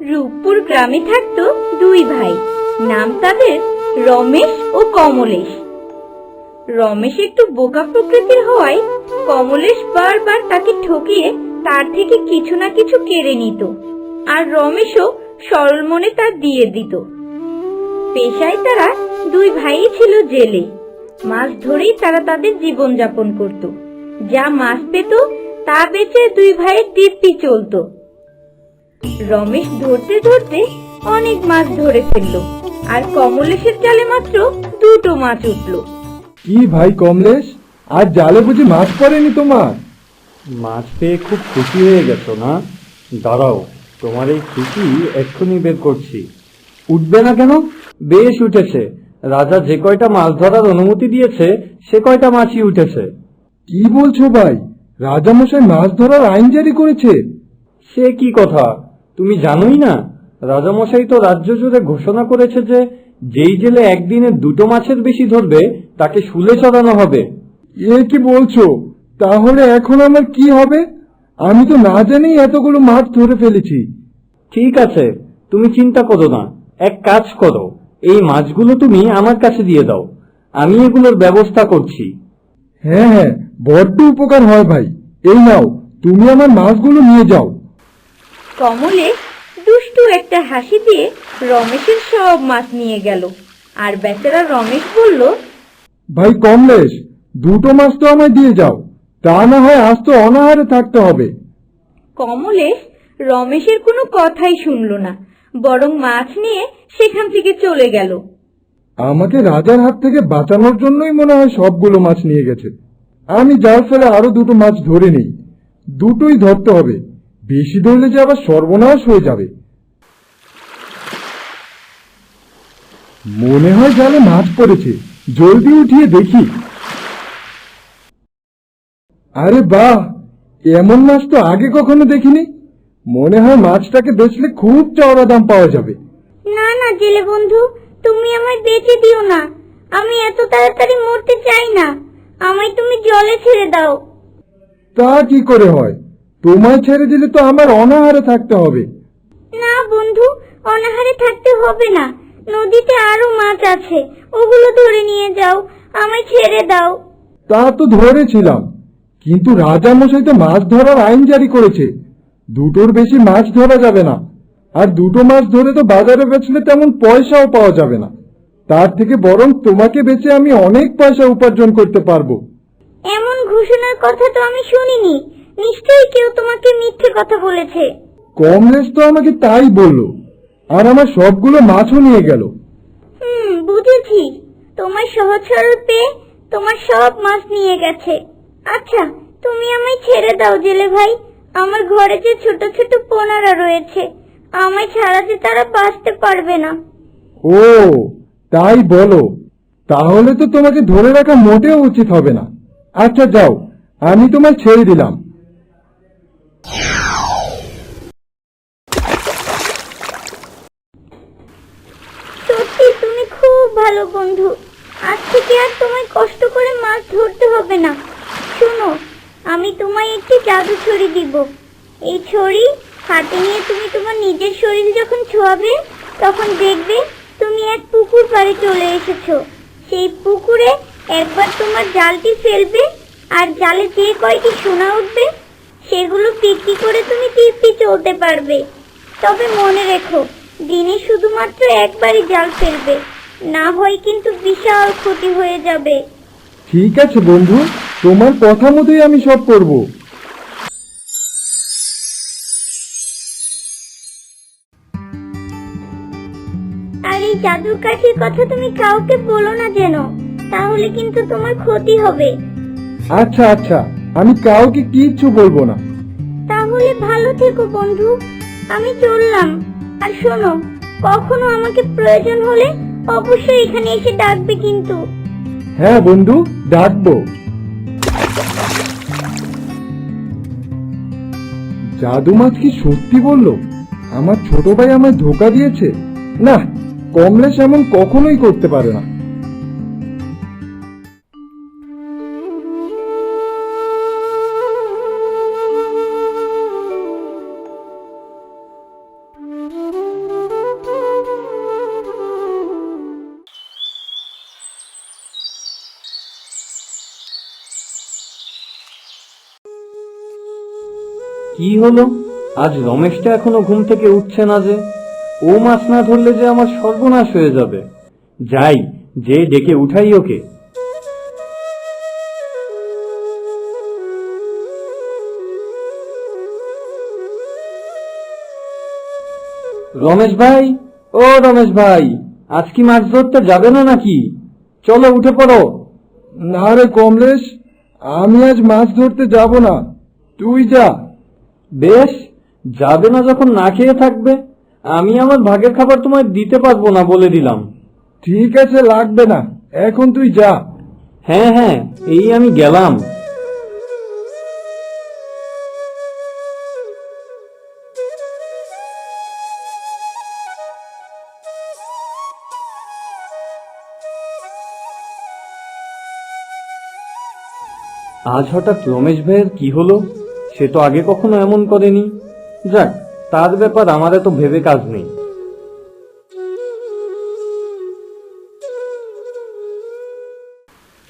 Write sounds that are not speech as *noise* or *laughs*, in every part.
রূপপুর গ্রামে থাকতো দুই ভাই। নাম তাদের রমেশ ও কমলেশ। রমেশ একটু বোকা প্রকৃতির হওয়ায় কমলেশ বারবার তাকে ঠকিয়ে তার থেকে কিছু না কিছু কেড়ে নিত আর রমেশও সরল মনে তার দিয়ে দিত। পেশায় তারা দুই ভাই ছিল জেলে। মাছ ধরেই তারা তাদের জীবন যাপন করত। যা মাছ পেত তা বেচে দুই ভাইয়ের তৃপ্তি চলতো। রমেশ ধরতে ধরতে অনেক মাছ ধরে ফেলল। আর কমলেশের জালে মাত্র দুটো মাছ উঠল। কি ভাই কমলেশ? আজ জালে বুঝি মাছ পড়েনি তোমার? মাছ পেয়ে খুব খুশি হয়ে গেছো না? দাঁড়াও তোমার এই খুশি এক্ষুনি বের করছি। উঠবে না কেন? বেশ উঠেছে। রাজা যে কয়টা মাছ ধরার অনুমতি দিয়েছে সে কয়টা মাছই উঠেছে। কি বলছো ভাই? রাজামশাই মাছ ধরার আইন জারি করেছে। সে কি কথা? তুমি জানোই না রাজামশাই তো রাজ্য জুড়ে ঘোষণা করেছে যে যেই জেলে একদিনে দুটো মাছের বেশি ধরবে তাকে শুলে চড়ানো হবে। এ কি বলছো? তাহলে এখন আমার কি হবে? আমি তো না জানেই এতগুলো মাছ ধরে ফেলেছি। ঠিক আছে তুমি চিন্তা করো না। এক কাজ করো এই মাছগুলো তুমি আমার কাছে দিয়ে দাও। আমি এগুলোর ব্যবস্থা করছি। হ্যাঁ হ্যাঁ বড্ড উপকার হয় ভাই। এই নাও তুমি আমার মাছগুলো নিয়ে যাও। কমলেশ দুষ্টু একটা হাসি দিয়ে রমেশের সব মাছ নিয়ে গেল। আর বেচারা রমেশ বলল ভাই কমলেশ দুটো মাছ তো আমায় দিয়ে যাও। তা না হয় আজ তো অনাহারে থাকতে হবে। কমলেশ রমেশের কোনো কথাই শুনলো না বরং মাছ নিয়ে সেখান থেকে চলে গেল। আমাকে রাজার হাত থেকে বাঁচানোর জন্যই মনে হয় সবগুলো মাছ নিয়ে গেছে। আমি জাল ফেলে আরও দুটো মাছ ধরে নেই। দুটোই ধরতে হবে। বেশি ধরলে যে আবার সর্বনাশ হয়ে যাবে। মনে হয় জালে মাছ পড়েছে। জলদি উঠিয়ে দেখি। আরে বাহ! এমন মাছ তো আগে কখনো দেখিনি। মনে হয় মাছটাকে বেচলে খুব চওড়া দাম পাওয়া যাবে। না না জেলে বন্ধু তুমি আমায় বেঁচে দিও না। আমি এত তাড়াতাড়ি মরতে চাই না। আমায় তুমি জলে ছেড়ে দাও। তা কি করে হয়? তোমায় ছেড়ে দিলে তো আমার অনাহারে থাকতে হবে। না বন্ধু অনাহারে থাকতে হবে না। নদীতে আরও মাছ আছে ওগুলো ধরে নিয়ে যাও আমায় ছেড়ে দাও। তা তো ধরেছিলাম কিন্তু রাজা মশাই তো মাছ ধরার আইন জারি করেছে। দুটোর বেশি মাছ ধরা যাবে না আর দুটো মাছ ধরে তো বাজারে বেচলে তেমন পয়সাও পাওয়া যাবে না। তার থেকে বরং তোমাকে বেচে আমি অনেক পয়সা উপার্জন করতে পারব। এমন ঘোষণার কথা তো আমি শুনিনি। নিশ্চয়ই কেউ তোমাকে মিথ্যে কথা বলেছে। কমলেশ তো আমাকে তাই বলল আর আমার সবগুলো মাছও নিয়ে গেল। হুম বুঝেছি। তোমার সহজ সরল পেয়ে তোমার সব মাছ নিয়ে গেছে। আচ্ছা তুমি আমায় ছেড়ে দাও জেলে ভাই। আমার ঘরে যে ছোট ছোট পোনারা রয়েছে আমায় ছাড়া যে তারা বাঁচতে পারবে না। ও তাই বলো। তাহলে তো তোমাকে ধরে রাখা মোটেও উচিত হবে না। আচ্ছা যাও আমি তোমায় ছেড়ে দিলাম। সত্যি, তুমি খুব ভালো বন্ধু। আজ থেকে আর তোমায় কষ্ট করে মাছ ধরতে হবে না। শোনো, আমি তোমায় একটি জাদু ছড়ি দিব। এই ছড়ি হাতে নিয়ে তুমি তোমার নিজের শরীর যখন ছোঁয়াবে, তখন দেখবে তুমি এক পুকুর পাড়ে চলে এসেছ। সেই পুকুরে একবার তোমার জালটি ফেলবে আর জালে যে কয়টি সোনা উঠবে সেগুলো বিক্রি করে তুমি তৃপ্তি চলতে পারবে? তবে মনে রেখো দিনে শুধুমাত্র একবারই জাল ফেলবে না হয় কিন্তু বিশাল ক্ষতি হয়ে যাবে। ঠিক আছে বন্ধু তোমার কথা মতোই আমি সব করব। আর এই জাদুর কাঠির কথা তুমি কাউকে বলো না যেন তাহলে কিন্তু তোমার ক্ষতি হবে। আচ্ছা আচ্ছা আমি কাউকে কিচ্ছু বলব না। তাহলে ভালো থেকো, বন্ধু। আমি চললাম। আর শোনো, কখনো আমাকে প্রয়োজন হলে অবশ্যই এখানে এসে ডাকবে কিন্তু। হ্যাঁ বন্ধু, ডাকবো। জাদু মাছ কি সত্যি বলল? আমার ছোট ভাই আমায় ধোকা দিয়েছে? না, কমলেশ এমন কখনোই করতে পারে না। কি হলো? আজ রমেশটা এখনও ঘুম থেকে উঠছে না যে। ও মাছ না ধরলে যে আমার সর্বনাশ হয়ে যাবে। যাই, যে ডেকে উঠাই ওকে। রমেশ ভাই? ও রমেশ ভাই, আজ কি মাছ ধরতে যাবে না নাকি? চলো উঠে পড়ো। না রে কমলেশ, আমি আজ মাছ ধরতে যাব না। তুই যা। বেশ যাবে না যখন না খেয়ে থাকবে আমি আমার ভাগের খাবার তোমায় দিতে পারব না বলে দিলাম। ঠিক আছে লাগবে না। এখন তুই যা। হ্যাঁ হ্যাঁ এই আমি গেলাম। আজ হঠাৎ রমেশ ভাইয়ের কি হলো? সে তো আগে কখনো এমন করেনি। যাক, তার ব্যাপার আমার এত ভেবে কাজ নেই।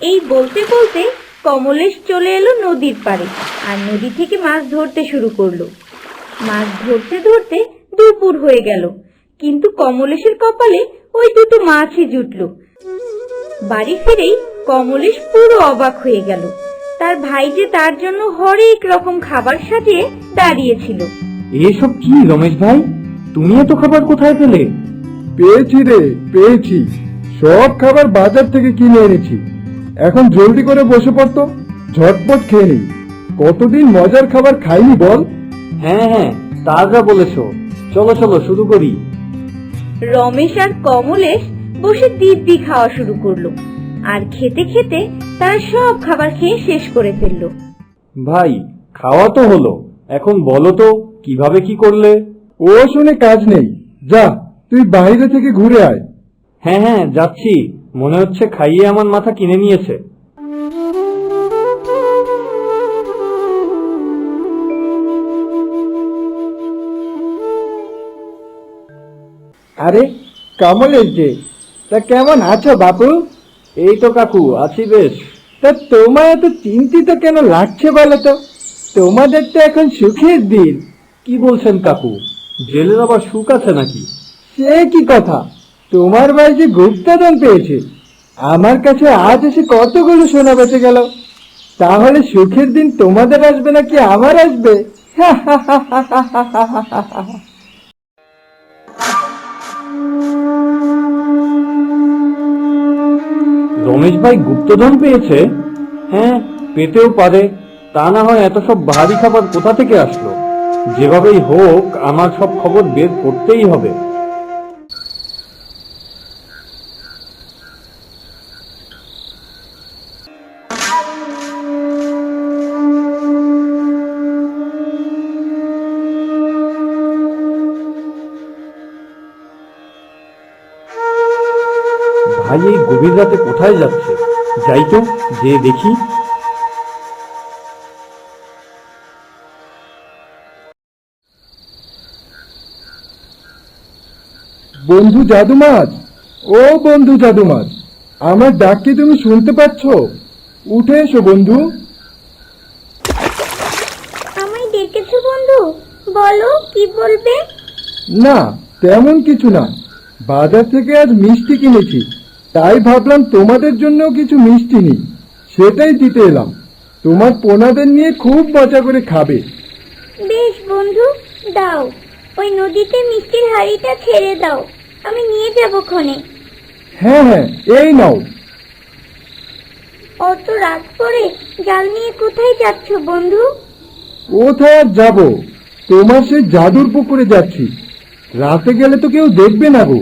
এই বলতে বলতে কমলেশ চলে এলো নদীর পাড়ে আর নদী থেকে মাছ ধরতে শুরু করল। মাছ ধরতে ধরতে দুপুর হয়ে গেল, কিন্তু কমলেশের কপালে ওই দুটো মাছই জুটলো। বাড়ি ফিরেই কমলেশ পুরো অবাক হয়ে গেল। তার ভাই যে তার জন্য হরেক রকম খাবার সাজিয়ে দাঁড়িয়েছিল। এসব কি রমেশ ভাই? তুমি এত খাবার কোথায় পেলে? পেয়েছি রে পেয়েছি। সব খাবার বাজার থেকে কিনে এনেছি। এখন জলদি করে বসে পড়তো ঝটপট খেয়ে নিই কতদিন মজার খাবার খাইনি বল? হ্যাঁ হ্যাঁ তা যা বলেছ। চলো চলো শুরু করি। রমেশ আর কমলেশ বসে দিব্যি খাওয়া শুরু করল। আর খেতে খেতে তারা সব খাবার খেয়ে শেষ করে ফেলল। ভাই খাওয়া তো হলো। এখন বলো তো কীভাবে কি করলে? ও শুনে কাজ নেই। যা তুই বাইরে থেকে ঘুরে আয়। হ্যাঁ হ্যাঁ যাচ্ছি। মনে হচ্ছে খাইয়ে আমার মাথা কিনে নিয়েছে। আরে কমলেশ যে তা কেমন আছো বাপু? এই তো কাকু আছি বেশ। তা তোমার এত চিন্তিত কেন লাগছে বলো তো তোমাদের তো এখন সুখের দিন কি বলছেন কাকু জেলের আবার সুখ আছে নাকি সে কি কথা তোমার ভাই যে গুপ্তধন পেয়েছে আমার কাছে আজ এসে কতগুলো সোনা বেঁচে গেল তাহলে সুখের দিন তোমাদের আসবে নাকি আমার আসবে রমেশ ভাই গুপ্তধন পেয়েছে? হ্যাঁ পেতেও পারে। তা না হয় এত সব ভারী খাবার কোথা থেকে আসলো? যেভাবেই হোক, আমার সব খবর বের করতেই হবে। গভীর রাতে কোথায় যাচ্ছে? যাই তো যে দেখি। বন্ধু জাদুমাছ ও বন্ধু জাদু মাছ আমার ডাক কি তুমি শুনতে পাচ্ছ? উঠে এসো বন্ধু। আমায় ডেকেছো বন্ধু? বলো কি বলবে? না তেমন কিছু না। বাজার থেকে আজ মিষ্টি কিনেছি। তাই ভাবলাম তোমাদের জন্য কিছু মিষ্টি নেই। সেটাই দিতে এলাম। তোমার পোনাদের নিয়ে খুব মজা করে খাবে। বেশ বন্ধু দাও। ওই নদীতে মিষ্টির হাড়িটা ছেড়ে দাও। আমি নিয়ে যাব ক্ষণে। হ্যাঁ হ্যাঁ এই নাও। অত রাত করে জাল নিয়ে কোথায় যাচ্ছ বন্ধু? কোথায় আর যাব? তোমার সেই জাদুর পুকুরে যাচ্ছি। রাতে গেলে তো কেউ দেখবে না গো।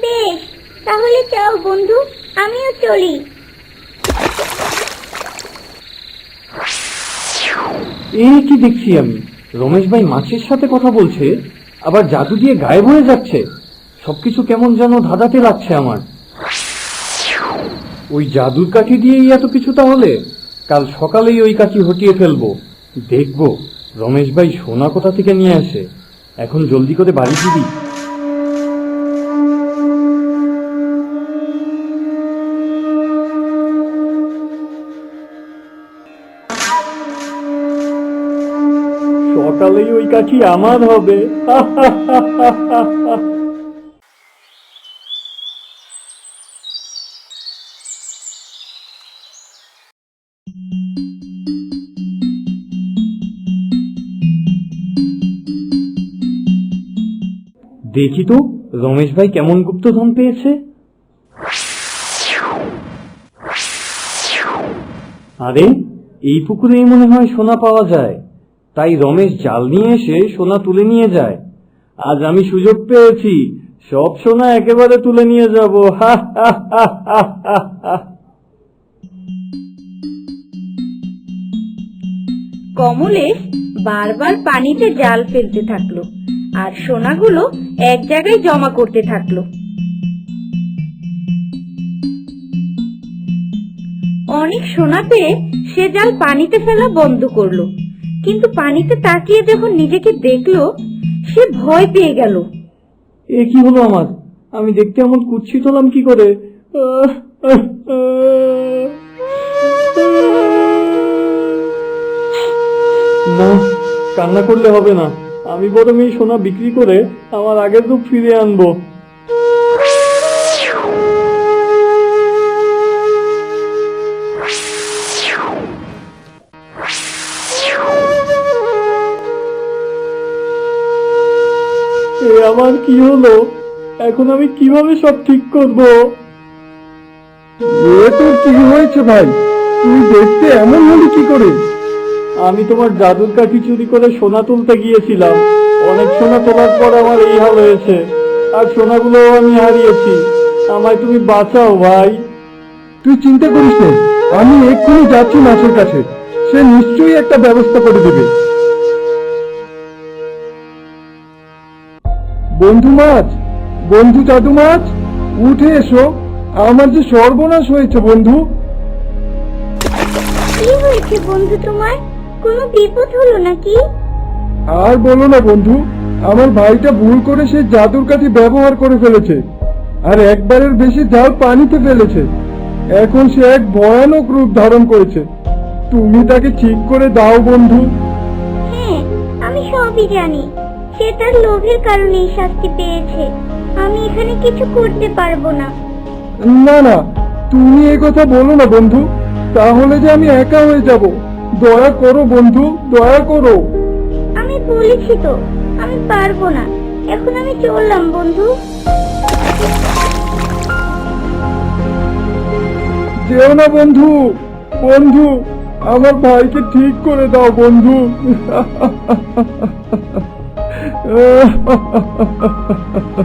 বেশ তাহলে যাও বন্ধু, আমিও চলি। এই কি দেখছি আমি? রমেশ ভাই মাছের সাথে কথা বলছে, আবার জাদু দিয়ে গায়েব হয়ে যাচ্ছে। সবকিছু কেমন যেন ধাঁধাতে লাগছে আমার। ওই জাদুর কাঠি দিয়েই এত কিছু তাহলে? কাল সকালেই ওই কাঠি হটিয়ে ফেলব। দেখব রমেশ ভাই সোনা কোথা থেকে নিয়ে আসে? এখন জলদি করে বাড়ি ফিরি। সকালেই ওই কাঠি আমার হবে। দেখি তো, রমেশ ভাই কেমন গুপ্তধন পেয়েছে? আরে, এই পুকুরেই মনে হয় সোনা পাওয়া যায়। তাই রমেশ জাল নিয়ে এসে সোনা তুলে নিয়ে যায়। আজ আমি সুযোগ পেয়েছি, সব সোনা একেবারে তুলে নিয়ে যাব। হা হা। কমলেশ বারবার পানিতে জাল ফেলতে থাকল আর সোনাগুলো এক জায়গায় জমা করতে থাকল। অনেক সোনা পেয়ে সে জাল পানিতে ফেলা বন্ধ করল। কিন্তু পানিতে তাকিয়ে যখন নিজেকে দেখল, সে ভয় পেয়ে গেল। এ কি হলো আমার? আমি দেখতে এমন কুচ্ছিত হলাম কি করে? আহ। না, কান্না করলে হবে না। আমি বরং এই সোনা বিক্রি করে আমার আগের রূপ ফিরে আনব। আমার কি হলো? এখন আমি কীভাবে সব ঠিক করব? এ তোর কি হয়েছে ভাই। তুই দেখতে এমন হলি কি করে? আমি তোমার জাদুর কাঠি চুরি করে সোনা তুলতে গিয়েছিলাম। অনেক সোনা তোলার পর আমার এই হাল হয়েছে। আর সোনাগুলো আমি হারিয়েছি। আমায় তুমি বাঁচাও ভাই। তুই চিন্তা করিস না আমি এক্ষুনি যাচ্ছি মাছের কাছে। সে নিশ্চয়ই একটা ব্যবস্থা করে দেবে। বন্ধু মাছ বন্ধু জাদু মাছ উঠে এসো। আমার যে সর্বনাশ হয়েছে বন্ধু। কি হয়েছে বন্ধু তোমার? কোনো বিপদ হলো নাকি? আর বলো না বন্ধু আমার ভাইটা ভুল করে সেই জাদুর কাঠি ব্যবহার করে ফেলেছে। আর একবারের বেশি জাল পানিতে ফেলেছে। এখন সে এক ভয়ানক রূপ ধারণ করেছে। তুমি তাকে ঠিক করে দাও বন্ধু। হ্যাঁ আমি সবই জানি। সে তার লোভের কারণে এই শাস্তি পেয়েছে। আমি এখানে কিছু করতে পারব না। না না তুমি এ কথা বলো না বন্ধু। তাহলে যে আমি একা হয়ে যাব। দয়া করো বন্ধু দয়া করো। আমি বলেছি তো আমি পারব না। এখন আমি চললাম বন্ধু। যেও না বন্ধু। বন্ধু আমার ভাইকে ঠিক করে দাও বন্ধু। *laughs* 呃，哈哈哈哈哈哈！